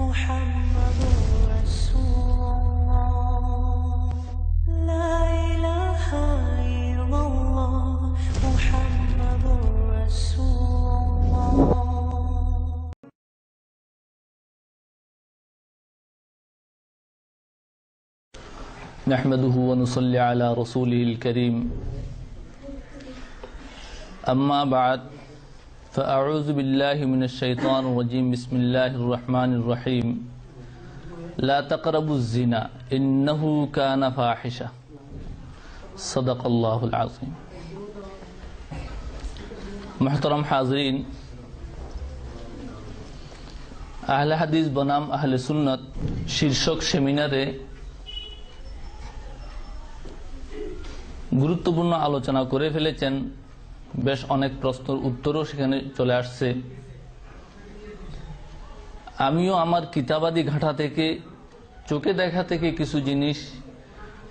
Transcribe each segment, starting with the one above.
محمد رسول الله. لا إله إلا الله. محمد رسول الله. نحمده ونصلي على رسوله الكريم. أما بعد فأعوذ بالله من الشيطان الرجيم بسم الله الرحمن الرحيم لا تقربوا الزنا إنه كان فاحشة صدق الله العظيم محترم حاضرين আহলে হাদিস বনাম আহলে সুন্নত শীর্ষক সেমিনারে গুরুত্বপূর্ণ আলোচনা করে ফেলেছেন বেশ অনেক প্রশ্নের উত্তরও সেখানে চলে আসছে। আমিও আমার কিতাবাদি ঘাটা থেকে, চোখে দেখা থেকে কিছু জিনিস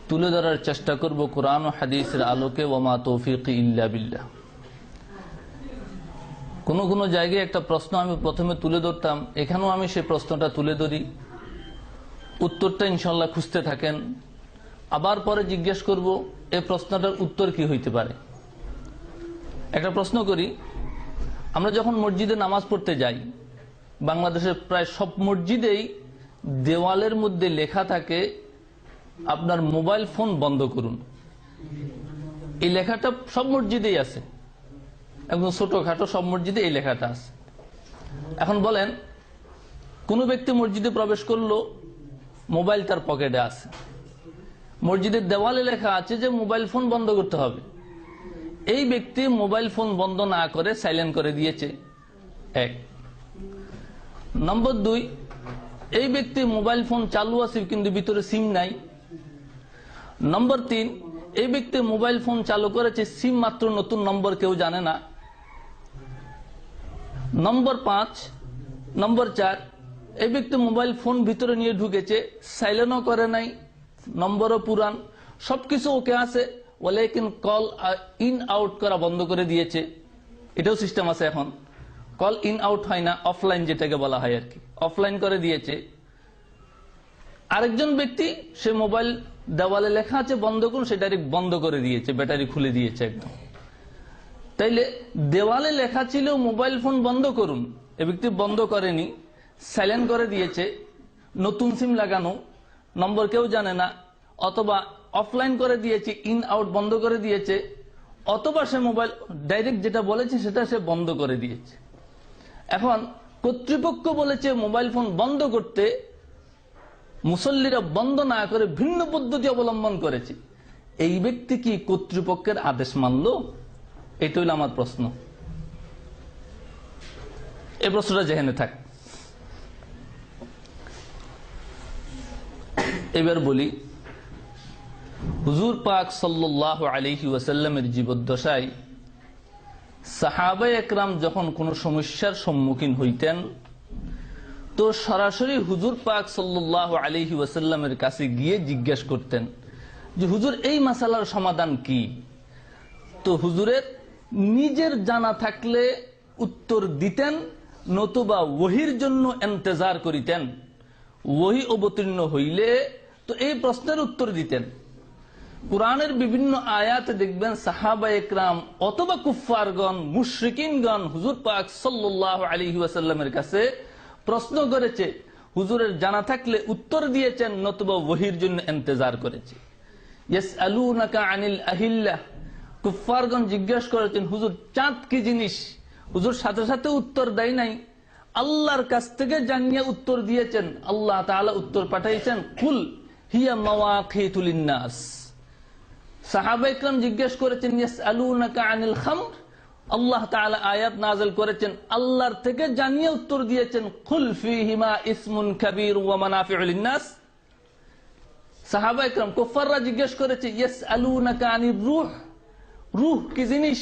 তুলে ধরার চেষ্টা করব কোরআন ও হাদিসের আলোকে ওমা তৌফিক ইল্লা বিল্লাহ। কোনো কোনো জায়গায় একটা প্রশ্ন আমি প্রথমে তুলে ধরতাম, এখানেও আমি সেই প্রশ্নটা তুলে ধরি। উত্তরটা ইনশাল্লাহ খুঁজতে থাকেন। আবার পরে জিজ্ঞেস করব, এ প্রশ্নটার উত্তর কি হইতে পারে? একটা প্রশ্ন করি। আমরা যখন মসজিদে নামাজ পড়তে যাই, বাংলাদেশের প্রায় সব মসজিদেই দেওয়ালের মধ্যে লেখা থাকে, আপনার মোবাইল ফোন বন্ধ করুন। এই লেখাটা সব মসজিদেই আছে। একদম ছোটখাটো সব মসজিদে এই লেখাটা আছে। এখন বলেন, কোনো ব্যক্তি মসজিদে প্রবেশ করল, মোবাইল তার পকেটে আছে। মসজিদের দেওয়ালে লেখা আছে যে, মোবাইল ফোন বন্ধ করতে হবে। এই ব্যক্তি মোবাইল ফোন বন্ধ না করে সাইলেন্ট করে দিয়েছে। এক। নম্বর দুই, এই ব্যক্তি মোবাইল ফোন চালু আছে কিন্তু ভিতরে সিম নাই। নম্বর তিন, এই ব্যক্তি মোবাইল ফোন চালু করেছে সিম মাত্র নতুন নম্বর কেউ জানে না। নম্বর পাঁচ, নম্বর চার, এই ব্যক্তি মোবাইল ফোন ভিতরে নিয়ে ঢুকেছে সাইলেন্টও করে নাই, নম্বরও পুরান, সবকিছু ওকে আছে। কিন্তু কল ইন আউট করা বন্ধ করে দিয়েছে। এটাও সিস্টেম আছে এখন। কল ইন আউট হয় না, অফলাইন যেটাকে বলা হয় আর কি। অফলাইন করে দিয়েছে। আরেকজন ব্যক্তি, সে মোবাইল দেওয়ালে লেখা আছে, বন্ধ করুন সে ডাইরেক্ট বন্ধ করে দিয়েছে, ব্যাটারি খুলে দিয়েছে একদম। তাইলে দেওয়ালে লেখা ছিল, মোবাইল ফোন বন্ধ করুন। এ ব্যক্তি বন্ধ করেনি, সাইলেন্ট করে দিয়েছে। নতুন সিম লাগানো, নম্বর কেউ জানে না, অথবা অফলাইন করে দিয়েছে ইন আউট বন্ধ করে দিয়েছে, অথবা সে মোবাইল ডাইরেক্ট যেটা বলেছে সেটা সে বন্ধ করে দিয়েছে। এখন, কর্তৃপক্ষ বলেছে মোবাইল ফোন বন্ধ করতে মুসল্লিরা বন্ধ না করে ভিন্ন পদ্ধতি অবলম্বন করেছে। এই ব্যক্তি কি কর্তৃপক্ষের আদেশ মানল? এটা হইল আমার প্রশ্ন। এই প্রশ্নটা যেখানে থাক। এবার বলি হুজুর পাক সাল্লাহ আলহি ওয়াসাল্লামের জীবদ্দশায় সাহাবা একরাম যখন কোনো সমস্যার সম্মুখীন হইতেন, তো সরাসরি হুজুর পাক সাল্লাহ আলহি ওয়াসাল্লামের কাছে গিয়ে জিজ্ঞেস করতেন যে, হুজুর, এই মাসালার সমাধান কি? তো হুজুরের নিজের জানা থাকলে উত্তর দিতেন, নতুবা ওহির জন্য এন্তেজার করিতেন। ওহি অবতীর্ণ হইলে তো এই প্রশ্নের উত্তর দিতেন। কোরআনের বিভিন্ন আয়াতে দেখবেন সাহাবা একরাম অথবা কুফারগণ মুশরিকিনগণ, হুজুর পাক সাল্লাহ আলী ওয়াসাল্লামের কাছে প্রশ্ন করেছে, হুজুরের জানা থাকলে উত্তর দিয়েছেন নতুবা ওহির জন্য এন্তেজার করেছে। আল্লাহ উত্তর পাঠাইছেন, কুল হিয়া মাওয়াকিতুলিন্নাস সাহাবা ইকরাম জিজ্ঞেস করেছেন আনিল খামর? আল্লাহ তাআলা আয়াত নাযিল করেছেন, আল্লাহর থেকে জানিয়ে উত্তর দিয়েছেন, কুল ফীহিমা ইসমুন কাবীর ওয়া মানাফিউ লিন্নাস। সাহাবা ইকরাম কুফাররা জিজ্ঞেস করেছে, ইয়াসআলুনাকা আনির রূহ? রূহ কি জিনিস?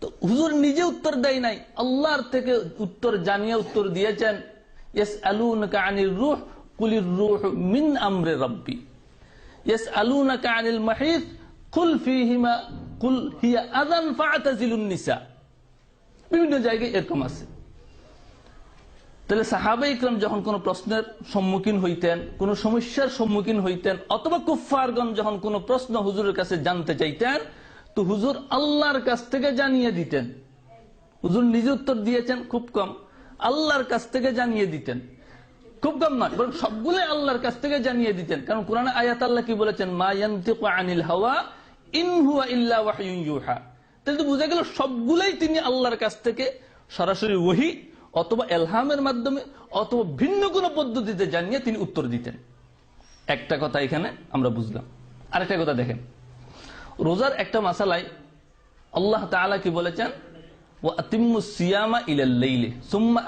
তো হুজুর নিজে উত্তর দেয় নাই, আল্লাহর থেকে উত্তর জানিয়ে উত্তর দিয়েছেন ইয়েস আলুনকা আনির রুহ? কুলির রুহ মিন আমরে রব্বি। ইয়েস আলুনকা আনিল মাহিদ বিভিন্ন জায়গায় এরকম আছে। তাহলে যখন প্রশ্নের সম্মুখীন হইতেন সমস্যার সম্মুখীন হইতেন, অথবা যখন প্রশ্ন হুজুরের কাছে জানতে চাইতেন, তো হুজুর আল্লাহর কাছ থেকে জানিয়ে দিতেন। হুজুর নিজে উত্তর দিয়েছেন, খুব কম। আল্লাহর কাছ থেকে জানিয়ে দিতেন। খুব কম নয় সবগুলো আল্লাহর কাছ থেকে জানিয়ে দিতেন। কারণ কোরআন আয়াত আল্লাহ কি বলেছেন? মা ইয়ান্তিকু আনিল হাওয়া তাহলে গেল সবগুলাই তিনি আল্লাহর কাছ থেকে সরাসরি ওহি অথবা এলহামের মাধ্যমে অথবা ভিন্ন পদ্ধতিতে জানিয়ে তিনি উত্তর দিতেন। একটা কথা এখানে আমরা বুঝলাম। কথা দেখেন। রোজার একটা মাসালায় আল্লাহ তাআলা কি বলেছেন? ও আতিম্মু সিয়ামা ইলাল্লাইলে সুম্মা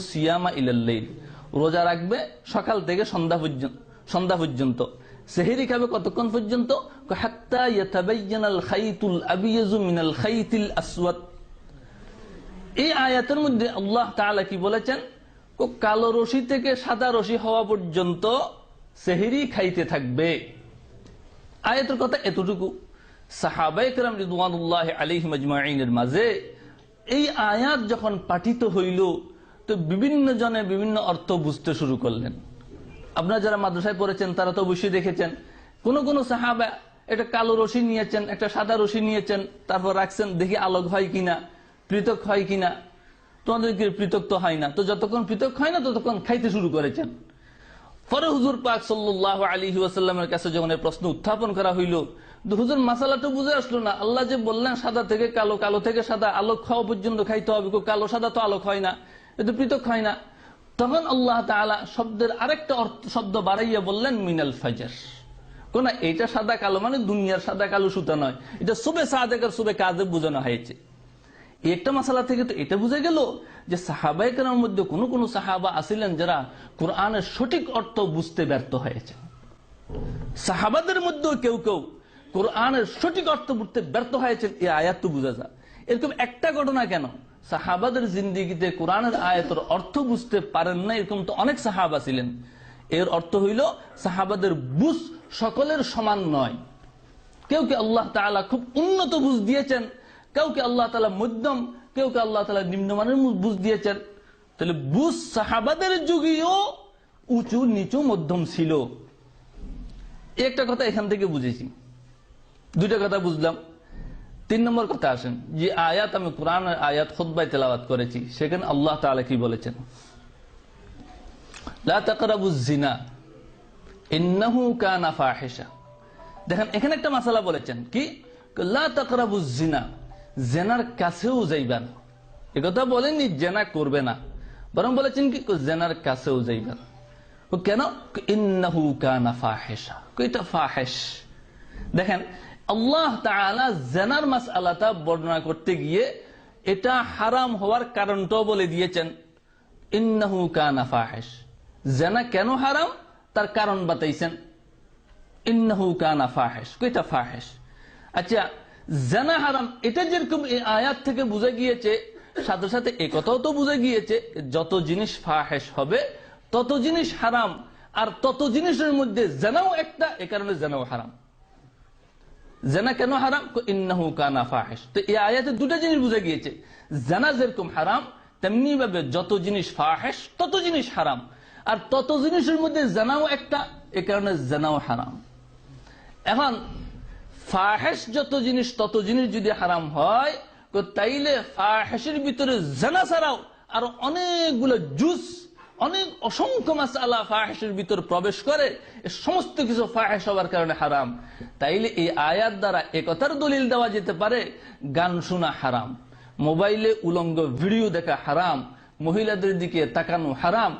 সিয়ামা ইলাল্লাইল রোজা রাখবে সকাল থেকে সন্ধ্যা পর্যন্ত সন্ধ্যা পর্যন্ত। সেহেরি খাবে কতক্ষণ পর্যন্ত? এই আয়াতের মধ্যে আল্লাহ তাআলা কি বলেছেন? কালো রশি থেকে সাদা রশি হওয়া পর্যন্ত সেহেরি খাইতে থাকবে। আয়াতের কথা এতটুকু। আলাইহিম আজমাইনের মাঝে এই আয়াত যখন পাঠিত হইল, তো বিভিন্ন জনে বিভিন্ন অর্থ বুঝতে শুরু করলেন। আপনারা যারা মাদ্রাসায় পড়েছেন, তারা তো অবশ্যই দেখেছেন। কোন কোন সাহাবা একটা কালো রশি নিয়েছেন, একটা সাদা রশি নিয়েছেন, তারপর রাখছেন, দেখি আলোক হয় কিনা, পৃথক হয় কিনা? তোমাদেরকে পৃথক তো হয় না। তো যতক্ষণ পৃথক হয় না, ততক্ষণ খাইতে শুরু করেছেন। পরে হুজুর পাক সাল্লাহ আলী ওয়াসাল্লামের কাছে যখন এই প্রশ্ন উত্থাপন করা হইল, তো হুজুর মাসালাটা বুঝে আসলো না। আল্লাহ যে বললেন, সাদা থেকে কালো কালো থেকে সাদা, আলোক খাওয়া পর্যন্ত খাইতে হবে, কালো সাদা তো আলোক হয় না এতো পৃথক হয় না। তখন আল্লাহ তাআলা শব্দের আরেকটা অর্থ, শব্দ বাড়াইয়া বললেন, মিনাল ফাজার। কোন, এটা সাদা কালো মানে দুনিয়ার সাদা কালো সুতা নয়। এটা সুবে সাদেকার সুবে কাজে বোঝানো হয়েছে। একটা মশালা থেকে তো এটা বুঝে গেল যে সাহাবাইকার মধ্যে কোন কোন সাহাবা আসিলেন যারা কোরআনের সঠিক অর্থ বুঝতে ব্যর্থ হয়েছে। সাহাবাদের মধ্যেও কেউ কেউ কোরআনের সঠিক অর্থ বুঝতে ব্যর্থ হয়েছেন, এই আয়াত তো বুঝা যায়। এরকম একটা ঘটনা কেন? সাহাবাদের জিন্দিগিতে কোরআনের আয়াতের অর্থ বুঝতে পারেন না, এরকম তো অনেক সাহাবা ছিলেন। এর অর্থ হইল সাহাবাদের বুঝ সকলের সমান নয়। কেউ কে আল্লাহ তাআলা খুব উন্নত বুঝ দিয়েছেন কাউকে আল্লাহ তালা মধ্যম কেউকে আল্লাহ তালা নিম্নমানের বুঝ দিয়েছেন। তাহলে বুঝ সাহাবাদের যুগেও উঁচু নিচু মধ্যম ছিল। একটা কথা এখান থেকে বুঝেছি। দুইটা কথা বুঝলাম। তিন নম্বর কথা আসেন, যে আয়াত আমি কোরআন আয়াত খোদ্বাই তেলাওয়াত করেছি, সেখানে আল্লাহ তাআলা কি বলেছেন? দেখেন, এখানে একটা মাসালা বলেছেন, কি? জিনা, জেনার কাছেও বলেননি, জেনা করবে না। বরং বলেছেন কি? জেনার কাছেও যাইবা কেন? ইন্নাহু কানা ফাহিশা। এটা ফাহেশ? দেখেন আল্লাহ তাআলা জেনার মাসআলাটা বর্ণনা করতে গিয়ে এটা হারাম হওয়ার কারণটাও বলে দিয়েছেন। ইন্নাহু কানা ফাহেশ। জেনা কেন হারাম? তার কারণ বাতাইছেন। ইন্নাহু কানা ফাহেশ। কইটা ফাহেশ? আচ্ছা জানা হারাম, এটা যেরকম এই আয়াত থেকে বুঝে গিয়েছে, সাথে সাথে একথাও তো বুঝে গিয়েছে, যত জিনিস ফাহেশ হবে, তত জিনিস হারাম, আর তত জিনিসের মধ্যে জানাও একটা, এ কারণে জানাও হারাম। কেন হারাম? ইন্নাহু কানা ফাহেশ। তো এই আয়াতে দুটা জিনিস বুঝে গিয়েছে। যেরকম হারাম, তেমনি ভাবে যত জিনিস ফাহেশ, তত জিনিস হারাম। আর তত জিনিসের মধ্যে জানাও একটা, এ কারণে জানাও হারাম। এখন ফাহেস যত জিনিস, তত জিনিস যদি হারাম হয় তাইলে ফাহেসের ভিতরে জানা ছাড়াও আর অনেকগুলো জুস অনেক অসংখ্য মাস আল্লাহ ফাহেসের ভিতর প্রবেশ করে সমস্ত কিছু ফাহেস হওয়ার কারণে হারাম। তাইলে এই আয়াত দ্বারা একথার দলিল দেওয়া যেতে পারে, গান শোনা হারাম। মোবাইলে উলঙ্গ ভিডিও দেখা হারাম, মহিলাদের দিকে তাকানো হারাম।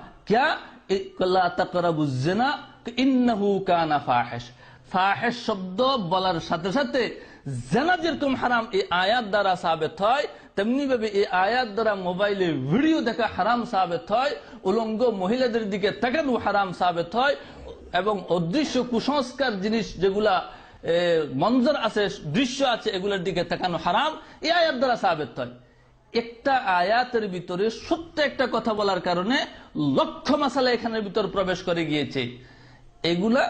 কানা ফাহেস ফাহেস শব্দ বলার সাথে সাথে জেনা যেরকম হারাম এই আয়াত দ্বারা সাবেত হয় তেমনি ভাবে এই আয়াত দ্বারা মোবাইলে ভিডিও দেখা হারাম সাবেত হয়। উলঙ্গ মহিলাদের দিকে তাকানো হারাম সাবেত হয় এবং অদৃশ্য কুসংস্কার জিনিস যেগুলা মঞ্জর আছে, দৃশ্য আছে, এগুলোর দিকে তাকানো হারাম। এই আয়াত দ্বারা সাবেত হয়। একটা আয়াতের ভিতরে সত্য একটা কথা বলার কারণে লক্ষ মাসালা এখানের ভিতর প্রবেশ করে গিয়েছে। এগুলা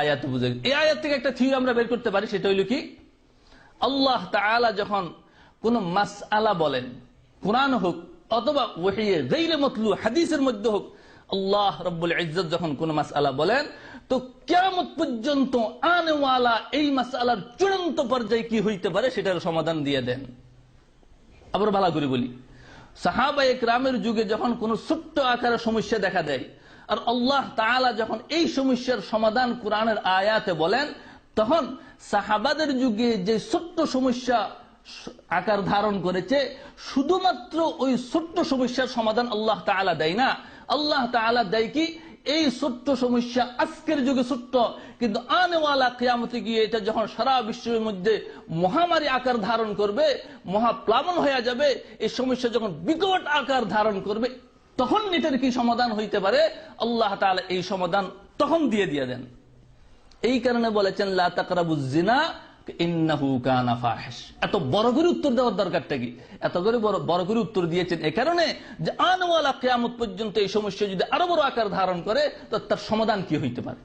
আয়াত বুঝে। এই আয়াত থেকে একটা থিওরি আমরা বের করতে পারি, সেটা হইল কি? আল্লাহ তাআলা যখন কোন মাস আলা বলেন, কোরআন হোক অথবা ওহিয়ে গৈরে মতলু হাদিসের মধ্যে হোক। আল্লাহ রব্বুল ইজ্জত যখন কোন মাসআলা বলেন, তো কেমত পর্যন্ত আনেওয়ালা এই মাসআলার চূড়ান্ত পর্যায়ে কি হইতে পারে সেটার সমাধান দিয়ে দেন। আবার ভালো করে বলি। সাহাবা একরামের যুগে যখন কোন ছোট্ট আকারের সমস্যা দেখা দেয়, আর আল্লাহ তাআলা যখন এই সমস্যার সমাধান কোরআনের আয়াতে বলেন, তখন সাহাবাদের যুগে যে ছোট্ট সমস্যা আকার ধারণ করেছে, শুধুমাত্র ওই ছোট্ট সমস্যার সমাধান আল্লাহ তাআলা দেয় না। আল্লাহ তাআলা দেয় কি? এই ছোট্ট সমস্যা আজকের যুগে ছোট্ট, কিন্তু আনেওয়ালা কেয়ামতে গিয়ে এটা যখন সারা বিশ্বের মধ্যে মহামারী আকার ধারণ করবে, মহাপ্লাবন হয়ে যাবে, এই সমস্যা যখন বিকট আকার ধারণ করবে, তখন এটার কি সমাধান হইতে পারে? আল্লাহ তাআলা এই সমাধান তখন দিয়ে দিয়ে দেন। এই কারণে বলেছেন, লা তাকরাবুজ এত বড় করে উত্তর দেওয়ার দরকারটা কি? এত করে বড় করে উত্তর দিয়েছেন এ কারণে যে আনওয়ালা কিয়ামত পর্যন্ত এই সমস্যা যদি আরও বড় আকার ধারণ করে, তো তার সমাধান কি হইতে পারে?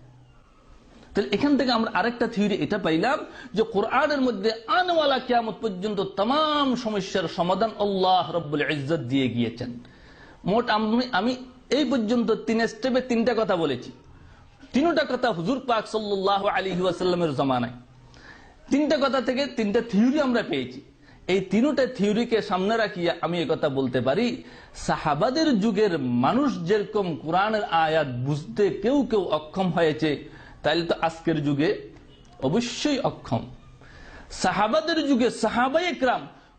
তাহলে এখান থেকে আমরা আরেকটা থিওরি এটা পাইলাম যে কোরআনের মধ্যে আনওয়ালা কিয়ামত পর্যন্ত তাম সমস্যার সমাধান আল্লাহ রব্বুল ইজ্জত দিয়ে গিয়েছেন। মোট আমি আমি এই পর্যন্ত তিন স্টেপে তিনটা কথা বলেছি। তিনটা কথা হুজুর পাক সাল্লাহ আলী ওয়াসাল্লামের জমানায়। তিনটা কথা থেকে তিনটা থিওরি আমরা পেয়েছি। এই তিনটা থিওরিকে সামনে রাখিয়া আমি কথা বলতে পারি, সাহাবাদের যুগের মানুষ যেরকম কোরআনের আয়াত বুঝতে কেউ কেউ অক্ষম হয়েছে, তাইলে তো আজকের যুগে অবশ্যই অক্ষম। সাহাবাদের যুগে সাহাবাই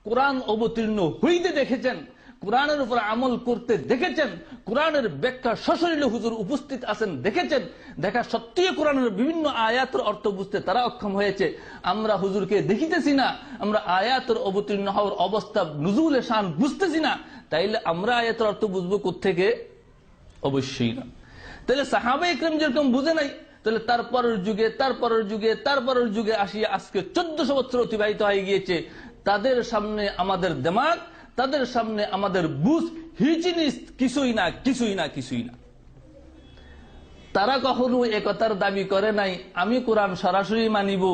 কোরআন অবতীর্ণ হইতে দেখেছেন কোরআনের উপর আমল করতে দেখেছেন, কোরআনের ব্যাখ্যা সশরীরে হুজুর উপস্থিত আছেন, দেখেছেন? দেখা সত্যিই কোরআনের বিভিন্ন আয়াতের অর্থ বুঝতে তারা অক্ষম হয়েছে। আমরা হুজুরকে দেখিতেছি না, আমরা আয়াতের অবতীর্ণ হওয়ার অবস্থা, নুজুল শান বুঝতেছি না। তাইলে আমরা আয়াতের অর্থ বুঝব কোথেকে অবশ্যই না। তাহলে সাহাবা ইকরাম যেরকম বুঝে নাই তাহলে তারপরের যুগে তারপরের যুগে তারপরের যুগে আসিয়া আজকে চোদ্দশো বছর অতিবাহিত হয়ে গিয়েছে। তাদের সামনে আমাদের দেমাগ তাদের সামনে আমাদের বুঝ হিচিনিস কিছুই না কিছুই না কিছুই না। তারা কখনো একতার দাবি করে নাই, আমি কোরআন সরাসরি মানিব,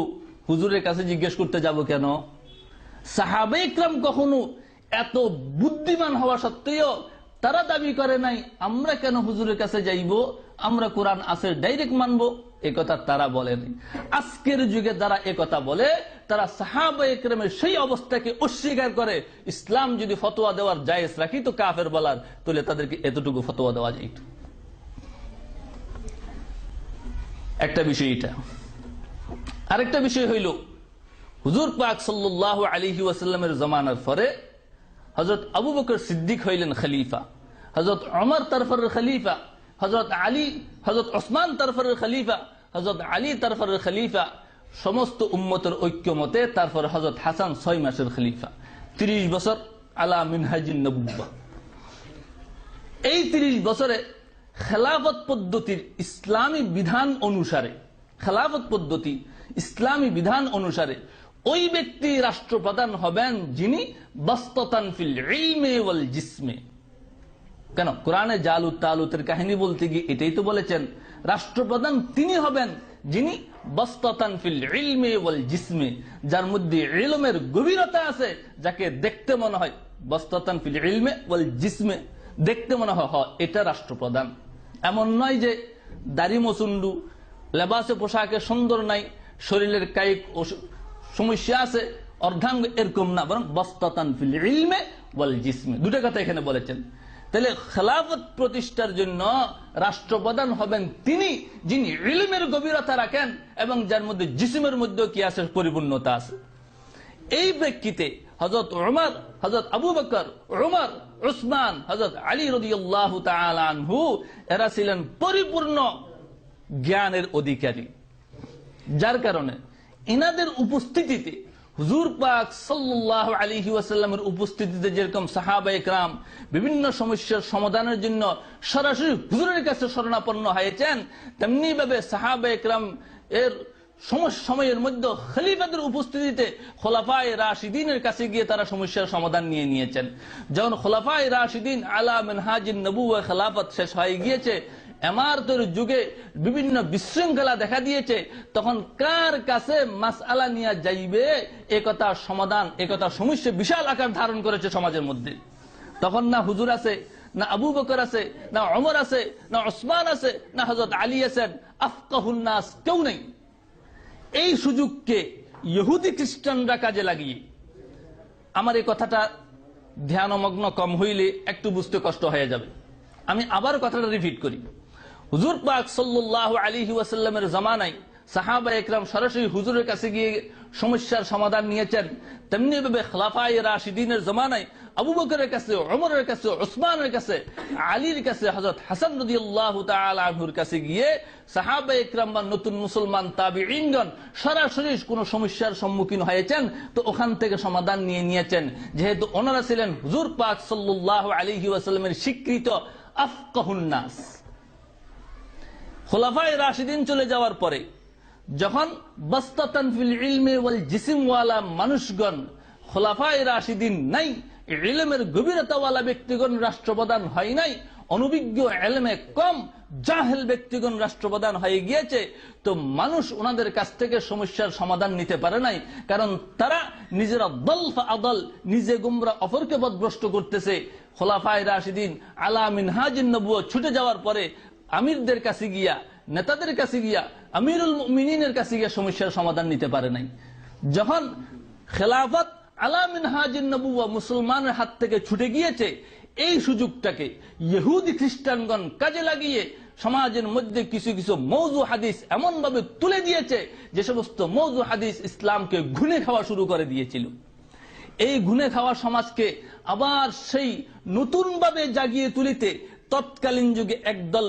হুজুরের কাছে জিজ্ঞেস করতে যাব কেন? সাহাবে ইকরাম কখনো এত বুদ্ধিমান হওয়া সত্ত্বেও তারা দাবি করে নাই, আমরা কেন হুজুরের কাছে যাইব? আমরা কোরআন আছে, ডাইরেক্ট মানবো। একথা তারা বলেনি। আজকের যুগে যারা একথা বলে, তারা সাহাবা একরামের সেই অবস্থাকে অস্বীকার করে, ইসলাম যদি ফতোয়া দেওয়ার জায়েজ রাখি, তো কাফের বলার, তাহলে তাদেরকে এতটুকু ফতোয়া দেওয়া যাইত একটা বিষয় এটা। আরেকটা বিষয় হইল, হুজুর পাক সাল্লাহ আলিহি ওয়াসাল্লামের জমানার পরে হজরত আবু বকর সিদ্দিক হইলেন খলিফা হজরত অমর তরফরের খলিফা হজরত আলী হজরত ওসমান তরফরের খলিফা হজরত আলী তরফরের খলিফা, সমস্ত উম্মতের ঐক্যমতে তারপর হজরত হাসান ছয় মাসের খলিফা। তিরিশ বছর আলা মিনহাজিন এই তিরিশ বছরে খেলাফত পদ্ধতির ইসলামী বিধান অনুসারে, খেলাফত পদ্ধতি, ইসলামী বিধান অনুসারে ওই ব্যক্তি রাষ্ট্রপ্রধান হবেন যিনি বাস্ততান ফিল ইলমে ওয়াল জিসমে। কেন? কোরআনে জালুত, তালুতের কাহিনী বলতে গিয়ে এটাই তো বলেছেন। রাষ্ট্রপ্রধান তিনি হবেন যিনি যার মধ্যে ইলমের গভীরতা আছে, যাকে দেখতে মনে হয় বস্ততান ফিল ইলমে ওয়াল জিসমে, দেখতে মনে হয় হ এটা রাষ্ট্রপ্রধান। এমন নয় যে দাড়ি মসুন্ডু, লেবাসে পোশাকে সুন্দর নাই, শরীরের কায়িক সমস্যা আছে, অর্ধাঙ্গ এরকম না, বরং বস্ততান ফিল ইলমে ওয়াল জিসমে। দুটো কথা এখানে বলেছেন। তাহলে খেলাফত প্রতিষ্ঠার জন্য রাষ্ট্রপ্রধান হবেন তিনি, যিনি ইলমের গভীরতা রাখেন এবং যার মধ্যে জিসিমের মধ্যে কি আছে পরিপূর্ণতা আছে। এই প্রেক্ষিতে হজরত উমর হজরত আবু বকর, উমর, উসমান হজরত আলী রদিয়াল্লাহু তাআলা আনহু, এরা ছিলেন পরিপূর্ণ জ্ঞানের অধিকারী। যার কারণে ইনাদের উপস্থিতিতে হুজুর পাক সাল্লাহ আলিহি ওয়াসাল্লামের উপস্থিতিতে যেরকম সাহাবা একরাম বিভিন্ন সমস্যার সমাধানের জন্য সরাসরি হুজুরের কাছে শরণাপন্ন হয়েছেন, তেমনি ভাবে সাহাবা একরাম এর সম- সময়ের মধ্যে খলিফাদের উপস্থিতিতে খোলাফায় রাশিদিনের কাছে গিয়ে তারা সমস্যার সমাধান নিয়ে নিয়েছেন। যখন খোলাফায় রাশিদিন আলা মেনহাজিন নবু খেলাফত শেষ হয়ে গিয়েছে এমারতের যুগে বিভিন্ন বিশৃঙ্খলা দেখা দিয়েছে, তখন কার কাছে মাসআলা নিয়ে যাইবে? একথা সমাধান একথা সমস্যা বিশাল আকার ধারণ করেছে সমাজের মধ্যে। তখন না হুজুর আছে, না আবু বকর আছে, না অমর আছে, না ওসমান আছে, না হজরত আলী আছেন আফকাহুন্নাস কেউ নেই। এই সুযোগকে ইহুদি খ্রিস্টানরা কাজে লাগিয়ে, আমার এই কথাটা ধ্যানমগ্ন কম হইলে একটু বুঝতে কষ্ট হয়ে যাবে। আমি আবার কথাটা রিপিট করি। হুজুর পাক সাল্লাহ আলী ওয়াসাল্লামের জামানায় সাহাবা একরাম সরাসরি হুজুরের কাছে গিয়ে সমস্যার সমাধান নিয়েছেন। তেমনি ভাবে খলাফাই রাশিদিনের জমানায় আবু বকরের কাছে অমরের কাছে ওসমানের কাছে, আলীর কাছে হজরত হাসান নদী আল্লাহ আনহুর কাছে গিয়ে সাহাবা একরাম বা নতুন মুসলমান তাবি ইঙ্গন সরাসরি কোন সমস্যার সম্মুখীন হয়েছেন, তো ওখান থেকে সমাধান নিয়ে নিয়েছেন। যেহেতু ওনারা ছিলেন হুজুর পাক সাল্লাহ আলী ওয়াসাল্লামের স্বীকৃত আফকাহুন্নাস খোলাফায় রাশিদিন চলে যাওয়ার পরে, যখন বাস্তাতান ফিল ইলমে ওয়াল জিসিমওয়ালা মানুষগণ, খোলাফায় রাশিদিন নাই, ইলমের গভীরতাওয়ালা ব্যক্তিগণ রাষ্ট্রপ্রধান হয় নাই অনুবিজ্ঞ এলমে কম, জাহেল ব্যক্তিগণ রাষ্ট্রপ্রধান হয়ে গিয়েছে, তো মানুষ ওনাদের কাছ থেকে সমস্যার সমাধান নিতে পারে নাই, কারণ তারা নিজেরা দল আদল, নিজে গুমরা অপরকে বদভ্রষ্ট করতেছে। খোলাফায় রাশিদিন আলা নবুয় ছুটে যাওয়ার পরে আমিরদের কাছে গিয়া, নেতাদের কাছে গিয়া, আমিরুল মিনের কাছে গিয়া সমস্যার সমাধান নিতে পারে নাই। যখন খেলাফত আলামিন হাজিন নবুয়া মুসলমানের হাত থেকে ছুটে গিয়েছে, এই সুযোগটাকে ইহুদি খ্রিস্টানগণ কাজে লাগিয়ে সমাজের মধ্যে কিছু কিছু মৌজু হাদিস এমন ভাবে তুলে দিয়েছে যে সমস্ত মৌজু হাদিস ইসলামকে ঘুনে খাওয়া শুরু করে দিয়েছিল। এই ঘুনে খাওয়া সমাজকে আবার সেই নতুনভাবে জাগিয়ে তুলিতে তৎকালীন যুগে একদল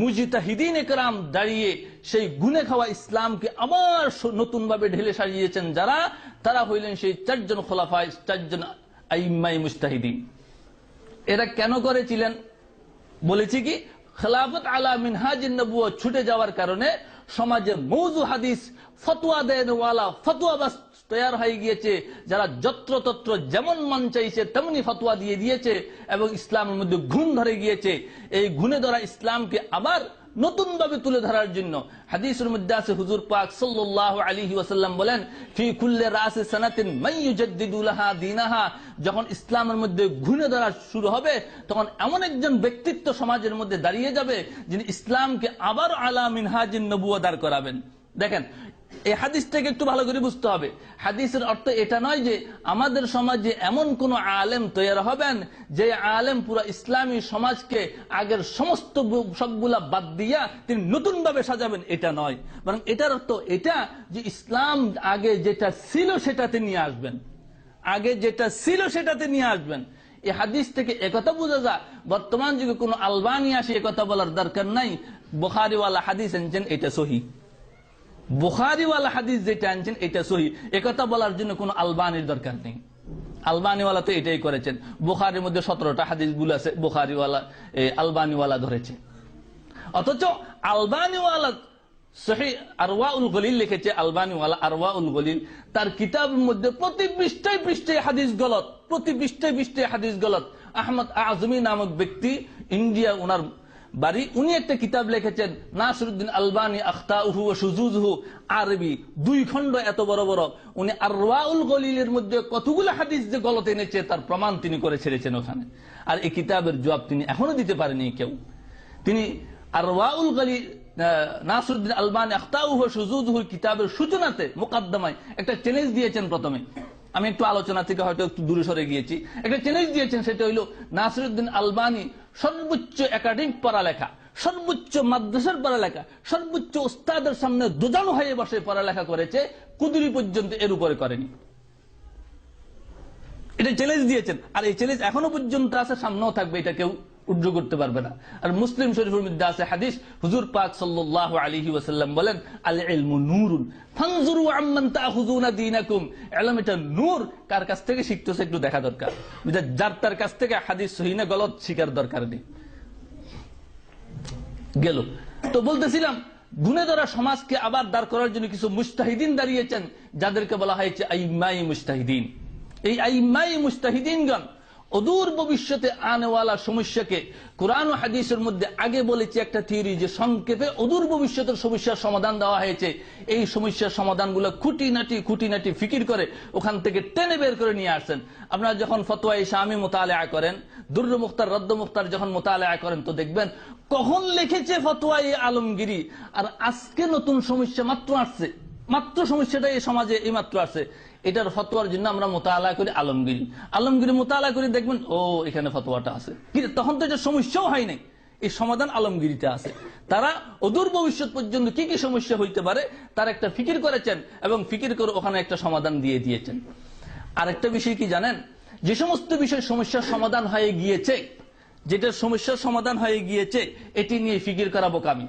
মুজিতাহিদিন একরাম দাঁড়িয়ে সেই গুনে খাওয়া ইসলামকে আবার নতুন ভাবে ঢেলে সাজিয়েছেন যারা, তারা হইলেন সেই চারজন খোলাফায়, চারজন আইম্মাই মুস্তাহিদিন এরা কেন করেছিলেন? বলেছি কি, খেলাফত আলা মিনহাজ ছুটে যাওয়ার কারণে সমাজে মৌজু হাদিস, ফতুয়া দেনওয়ালা ফতুয়াবাস তৈয়ার হয়ে গিয়েছে। যারা যত্রতত্র যেমন মন চাইছে, তেমনি ফতুয়া দিয়ে দিয়েছে এবং ইসলামের মধ্যে ঘুণ ধরে গিয়েছে। এই ঘুণে ধরা ইসলামকে আবার নতুন ভাবে তুলে ধরার জন্য। হাদিসের মধ্যে আছে, হুজুর পাক সাল্লাল্লাহু আলাইহি ওয়াসাল্লাম বলেন, ফি কুল্লি রাসি সানাতিন লাহা দীনাহা। যখন ইসলামের মধ্যে ঘুণে ধরা শুরু হবে, তখন এমন একজন ব্যক্তিত্ব সমাজের মধ্যে দাঁড়িয়ে যাবে, যিনি ইসলামকে আবার আলা মিনহাজিন নবুয়া দাঁড় করাবেন। দেখেন এই হাদিসটাকে একটু ভালো করে বুঝতে হবে। হাদিসের অর্থ এটা নয় যে আমাদের সমাজে এমন কোন আলেম তৈরি হবেন যে আলেম পুরো ইসলামী সমাজকে আগের সমস্ত সবগুলা বাদ দিয়া তিনি নতুন ভাবে সাজাবেন, এটা নয়। বরং এটার অর্থ এটা যে ইসলাম আগে যেটা ছিল সেটাতে নিয়ে আসবেন। আগে যেটা ছিল সেটাতে নিয়ে আসবেন। এই হাদিস থেকে একথা বোঝা যায়, বর্তমান যুগে কোন আলবানি আসে একথা বলার দরকার নাই। বোখারিওয়ালা হাদিস এনেছেন, এটা সহি। বুখারিওয়ালা হাদিস যেটা আনছেন, এটা সহি। একথা বলার জন্য কোনো আলবানির দরকার নেই। আলবানিওয়ালা তো এটাই করেছেন। বুখারির মধ্যে সতেরোটা হাদিসগুলো আছে, বুখারিওয়ালা আলবানিওয়ালা ধরেছে। অথচ আলবানিওয়ালা সহি আরওয়া উল গলিল লিখেছে, আলবানিওয়ালা আরওয়া উল গলিল, তার কিতাবের মধ্যে প্রতি পৃষ্ঠায় পৃষ্ঠায় হাদিস গলত, প্রতি পৃষ্ঠায় পৃষ্ঠায় হাদিস গলত। আহমদ আজমি নামক ব্যক্তি ইন্ডিয়া, ওনার বাড়ি, উনি একটা কিতাব লিখেছেন, নাসরুদ্দিন আলবানি, আখতাউহু ও সুজুজহু, আরবি, দুই খণ্ড এত বড় বড়। উনি আর রাউল গলিলের মধ্যে কতগুলো হাদিস যে গলত এনেছে, তার প্রমাণ তিনি করে ছেড়েছেন ওখানে। আর এই কিতাবের জবাব তিনি এখনও দিতে পারেনি কেউ। তিনি আর ওয়াউল গলি নাসরুদ্দিন আলবানি, আখতাউহু সুজুজহু কিতাবের সূচনাতে, মোকাদ্দমায় একটা চ্যালেঞ্জ দিয়েছেন প্রথমে। আমি একটু আলোচনা থেকে হয়তো একটু দূরে সরে গিয়েছি। একটা চ্যালেঞ্জ দিয়েছেন, সেটা হইল নাসিরুদ্দিন আলবানি সর্বোচ্চ একাডেমিক পড়ালেখা, সর্বোচ্চ মাদ্রাসার পড়ালেখা, সর্বোচ্চ ওস্তাদের সামনে দুজানো হয়ে বসে পড়ালেখা করেছে, কুদুরি পর্যন্ত এর উপরে করেনি। এটা চ্যালেঞ্জ দিয়েছেন। আর এই চ্যালেঞ্জ এখনও পর্যন্ত আছে, সামনেও থাকবে, এটা কেউ উড্র করতে পারবে না। আর মুসলিম শরীফের মধ্যে আছে হাদিস, হুজুর পাক সাল্লাহ আলাইহি ওয়াসাল্লাম বলেন আল তো বলতেছিলাম সমাজকে আবার দাঁড় করার জন্য কিছু মুস্তাহিদিন দাঁড়িয়েছেন, যাদেরকে বলা হয়েছে আইমাই মুস্তাহিদিন। এই আইমাই মুস্তাহিদিনগণ অদূর ভবিষ্যতে আনেওয়ালা সমস্যাকে কোরআন ও হাদিসের মধ্যে আগে বলেছি একটা থিওরি যে সংক্ষেপে অদূর ভবিষ্যতের সমস্যার সমাধান দেওয়া হয়েছে। এই সমস্যার সমাধানগুলো খুঁটিনাটি খুঁটিনাটি ফিকির করে ওখান থেকে টেনে বের করে নিয়ে আসছেন। আপনারা যখন ফতোয়া ইসামি মোতালেয়া করেন, দুর্র মুখতার, রদ্দ মুখতার যখন মোতালেয়া করেন তো দেখবেন কখন লিখেছে ফতোয়া এই আলমগিরি? আর আজকে নতুন সমস্যা মাত্র আসছে। মাত্র সমস্যাটা এই সমাজে এই মাত্র আসছে। এটার ফতোয়ার জন্য আমরা মোতালা করি আলমগিরি। আলমগিরি মোতালা করে দেখবেন, ও, এখানে ফতোয়াটা আছে। তখন তো এটা সমস্যাও হয় নাই। এই সমাধান আলমগিরিতে আছে। তারা অদূর ভবিষ্যৎ পর্যন্ত কি কি সমস্যা হইতে পারে, তার একটা ফিকির করেছেন এবং ফিকির করে ওখানে একটা সমাধান দিয়ে দিয়েছেন। আরেকটা বিষয় কি জানেন? যে সমস্ত বিষয় সমস্যার সমাধান হয়ে গিয়েছে, যেটা সমস্যার সমাধান হয়ে গিয়েছে, এটি নিয়ে ফিকির করা বোকামি।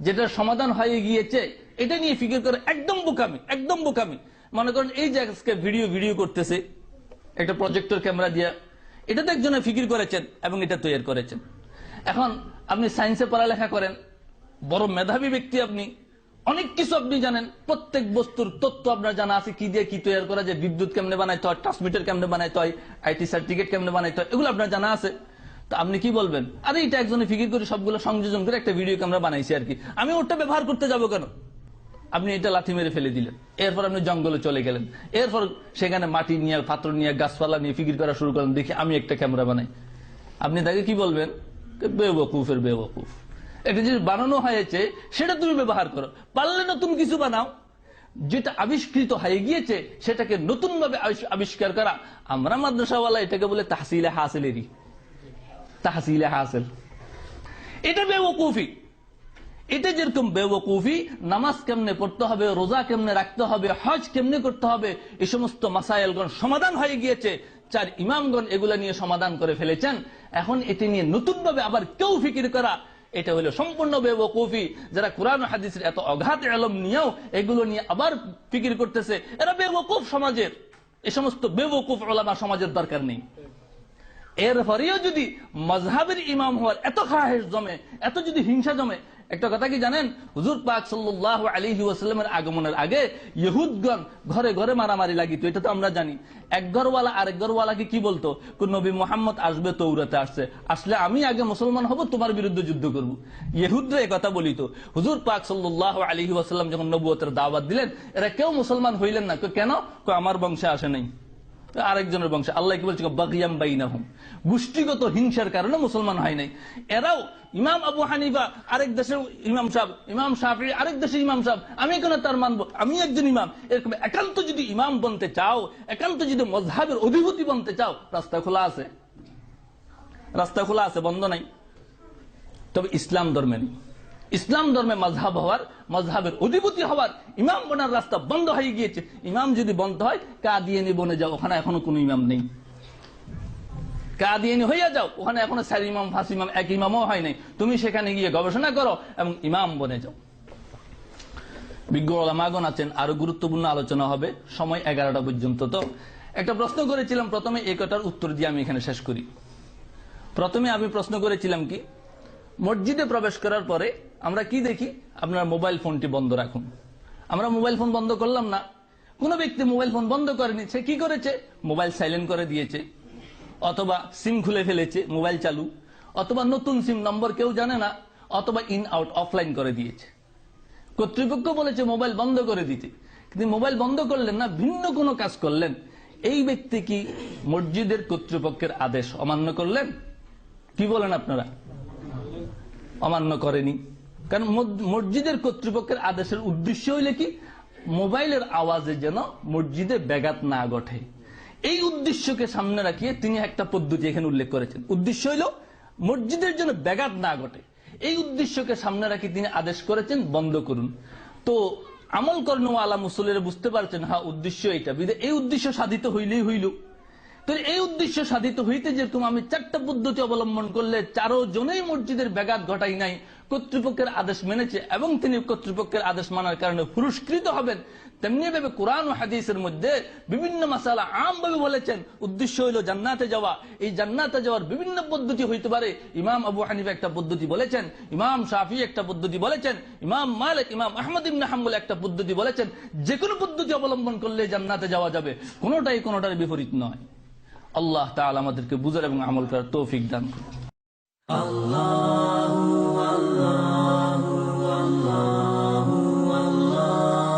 যেটা সমাধান হয়ে গিয়েছে, এটা নিয়ে ফিকির করা একদম বোকামি একদম বোকামি। মনে করেন এই যে আজকে ভিডিও ভিডিও করতেছে, একটা প্রজেক্টর ক্যামেরা দিয়ে এটাতে একজনে ফিকির করেছেন এবং এটা তৈরি করেছেন। এখন আপনি সায়েন্সে পড়ালেখা করেন, বড় মেধাবী ব্যক্তি আপনি, অনেক কিছু আপনি জানেন, প্রত্যেক বস্তুর তথ্য আপনার জানা আছে, কি দিয়ে কি তৈরি করা যায়, বিদ্যুৎ কেমনে বানাইতে হয় ট্রান্সমিটার কেমনে বানাইতে হয় আইটি সার্টিফিকেট কেমনে বানাইতে হয়, এগুলো আপনার জানা আছে। তো আপনি কি বলবেন? আরে এটা একজনে ফিকির করে সবগুলো সংযোজন করে একটা ভিডিও ক্যামেরা বানাইছি আর কি। আমি ওটা ব্যবহার করতে যাব কেন? আপনি এটা লাথি মেরে ফেলে দিলেন। এরপর আপনি জঙ্গলে চলে গেলেন। এরপর সেখানে মাটি নিয়ে, পাথর নিয়ে, গাছপালা নিয়ে ফিকির করা শুরু করলেন। দেখি আমি একটা ক্যামেরা বানাই। আপনি তাকে কি বলবেন? বেওকুফের বেওকুফ একটা জিনিস বানানো হয়েছে, সেটা তুমি ব্যবহার করো। পারলে নতুন কিছু বানাও। যেটা আবিষ্কৃত হয়ে গিয়েছে, সেটাকে নতুন ভাবে আবিষ্কার করা। আমরা মাদ্রাসাওয়ালা এটাকে বলে তাহসিলে হাসিলেরই। তাহসিলে হাসিল। এটা বেওকুফি এটা যেরকম বেওকুফি নামাজ কেমনে পড়তে হবে, রোজা কেমনে রাখতে হবে, হজ কেমনে করতে হবে এই সমস্ত মাসাইলগণ সমাধান হয়ে গিয়েছে। চার ইমামগণ এগুলা নিয়ে সমাধান করে ফেলেছেন। এখন এটি নিয়ে নতুন ভাবে আবার কেউ ফিকির করা, এটা হলো সম্পূর্ণ বেবকুফি যারা কোরআন হাদিসের এত অঘাত আলম নিয়েও এগুলো নিয়ে আবার ফিকির করতেছে, এরা বেবকুফ সমাজের। এ সমস্ত বেবকুফ ওলামা সমাজের দরকার নেই। এরপরেও যদি মজহাবের ইমাম হওয়ার এত খাহেস জমে, এত যদি হিংসা জমে একটা কথা কি জানেন? হুজুর পাক সাল্লাহ আলী ওয়াসাল্লামের আগমনের আগে ইহুদগণ ঘরে ঘরে মারামারি লাগিত, এটা তো আমরা জানি। এক ঘরওয়ালা আরেক ঘরওয়ালাকে কি বলতো? কোন নবী মোহাম্মদ আসবে তৌরাতে আসছে। আসলে আমি আগে মুসলমান হব, তোমার বিরুদ্ধে যুদ্ধ করব। ইহুদরা কথা বলিত। হুজুর পাক সাল্লাহ আলী ওয়াসাল্লাম যখন নবুয়তের দাওয়াত দিলেন, এরা কেউ মুসলমান হইলেন না। কেন? আমার বংশে আসে নাই। আরেকজনের বংশ। আল্লাহ কি বলছে? বাগিয়াম বাইনাহুম। গোষ্ঠীগত হিংসার কারণে মুসলমান হয় নাই। এরাও ইমাম আবু হানিফা, আরেক দেশের ইমাম সাহেব ইমাম সাহেব আরেক দেশের ইমাম সাহেব। আমি কেন তার মানবো? আমি একজন ইমাম। এরকম একান্ত যদি ইমাম বনতে চাও, একান্ত যদি মজহাবের অধিপতি বনতে চাও, রাস্তা খোলা আছে। রাস্তা খোলা আছে, বন্ধ নাই। তবে ইসলাম ধর্মে নেই ইসলাম ধর্মে মজহাব হওয়ার মজহাবের অধিপতি হওয়ার ইমাম বনার রাস্তা বন্ধ হয়ে গিয়েছে। ইমাম যদি বন্ধ হয় কা দিয়ে নি বনে যাও, ওখানে এখনও কোনো ইমাম নেই। কা দিয়ে নি হইয়া যাও, ওখানে এখনও স্যার ইমাম ফাঁস ইমাম, এক ইমামও হয় নাই। তুমি সেখানে গিয়ে গবেষণা করো এবং ইমাম বনে যাও। বিজ্ঞ ওলামাগণ আছেন, আরও গুরুত্বপূর্ণ আলোচনা হবে, সময় এগারোটা পর্যন্ত তো। একটা প্রশ্ন করেছিলাম, প্রথমে এই কটার উত্তর দিয়ে আমি এখানে শেষ করি। প্রথমে আমি প্রশ্ন করেছিলাম কি মসজিদে প্রবেশ করার পরে আমরা কি দেখি? আপনার মোবাইল ফোনটি বন্ধ রাখুন। আমরা মোবাইল ফোন বন্ধ করলাম না। কোন ব্যক্তি মোবাইল ফোন বন্ধ করেনি, সে কি করেছে? মোবাইল সাইলেন্ট করে দিয়েছে। অথবা সিম খুলে ফেলেছে, মোবাইল চালু। অথবা নতুন সিম নম্বর কেউ জানে না, অথবা ইন, আউট, অফলাইন করে দিয়েছে। কর্তৃপক্ষ বলেছে, মোবাইল বন্ধ করে দিতে। কিন্তু মোবাইল বন্ধ করলেন না, ভিন্ন কোনো কাজ করলেন। এই ব্যক্তি কি মসজিদের কর্তৃপক্ষের আদেশ অমান্য করলেন? কি বলেন আপনারা? অমান্য করেনি। কারণ মসজিদের কর্তৃপক্ষের আদেশের উদ্দেশ্য হইলে কি? মোবাইলের আওয়াজে যেন মসজিদে ব্যাঘাত না ঘটে। এই উদ্দেশ্যকে সামনে রাখিয়ে তিনি একটা পদ্ধতি এখানে উল্লেখ করেছেন। উদ্দেশ্য হইল মসজিদের জন্য ব্যাঘাত না ঘটে। এই উদ্দেশ্যকে সামনে রাখি তিনি আদেশ করেছেন, বন্ধ করুন। তো আমল কর্ণওয়ালা মুসলের বুঝতে পারছেন হ্যাঁ উদ্দেশ্য এইটা। এই উদ্দেশ্য সাধিত হইলেই হইল। তো এই উদ্দেশ্য সাধিত হইতে যেরকম আমি চারটা পদ্ধতি অবলম্বন করলে চারো জনেই মসজিদের ব্যাঘাত ঘটাই নাই। কর্তৃপক্ষের আদেশ মেনেছে এবং তিনি কর্তৃপক্ষের আদেশ মানার কারণে পুরস্কৃত হবেন। তেমনি ভাবে কোরআন হাদিসের মধ্যে বিভিন্ন মাসালা আম ভাবে বলেছেন, উদ্দেশ্য হইল জান্নাতে যাওয়া। এই জান্নাতে যাওয়ার বিভিন্ন পদ্ধতি হইতে পারে। ইমাম আবু হানিফা একটা পদ্ধতি বলেছেন, ইমাম শাফি একটা পদ্ধতি বলেছেন, ইমাম মালিক, ইমাম আহমদ ইবনে হাম্বল একটা পদ্ধতি বলেছেন। যে কোনো পদ্ধতি অবলম্বন করলে জান্নাতে যাওয়া যাবে। কোনোটাই কোনোটার বিপরীত নয়। আল্লাহ তাআলা আমাদেরকে বুঝার এবং আমল করার তৌফিক দান করুন। আল্লাহ